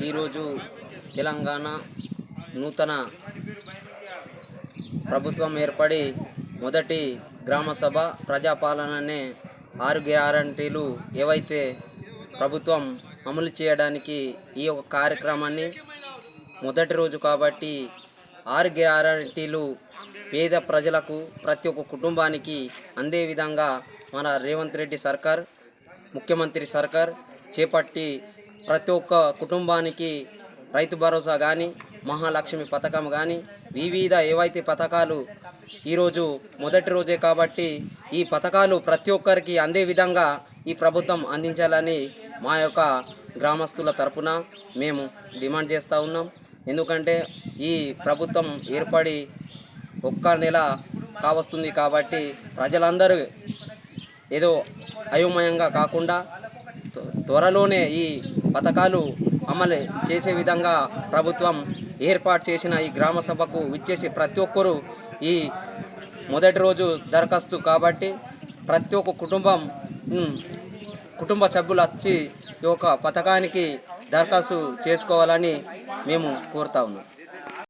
ఈరోజు తెలంగాణ నూతన ప్రభుత్వం ఏర్పడి మొదటి గ్రామ సభ ప్రజాపాలననే ఆరు గ్యారంటీలు ఏవైతే ప్రభుత్వం అమలు చేయడానికి ఈ యొక్క కార్యక్రమాన్ని మొదటి రోజు కాబట్టి ఆరు గ్యారంటీలు పేద ప్రజలకు ప్రతి ఒక్క కుటుంబానికి అందే విధంగా మన రేవంత్ రెడ్డి సర్కార్ ముఖ్యమంత్రి సర్కార్ చేపట్టి ప్రతి ఒక్క కుటుంబానికి రైతు భరోసా కానీ మహాలక్ష్మి పథకం కానీ వివిధ ఏవైతే పథకాలు ఈరోజు మొదటి రోజే కాబట్టి ఈ పథకాలు ప్రతి ఒక్కరికి అందే విధంగా ఈ ప్రభుత్వం అందించాలని మా యొక్క గ్రామస్తుల తరపున మేము డిమాండ్ చేస్తూ ఉన్నాం. ఎందుకంటే ఈ ప్రభుత్వం ఏర్పడి ఒక్క నెల కావస్తుంది కాబట్టి ప్రజలందరూ ఏదో అయోమయంగా కాకుండా త్వరలోనే ఈ పథకాలు అమలు చేసే విధంగా ప్రభుత్వం ఏర్పాటు చేసిన ఈ గ్రామ సభకు విచ్చేసి ప్రతి ఒక్కరూ ఈ మొదటి రోజు దరఖాస్తు కాబట్టి ప్రతి ఒక్క కుటుంబం కుటుంబ సభ్యులు వచ్చి ఈ యొక్క పథకానికి దరఖాస్తు చేసుకోవాలని మేము కోరుతా ఉన్నాం.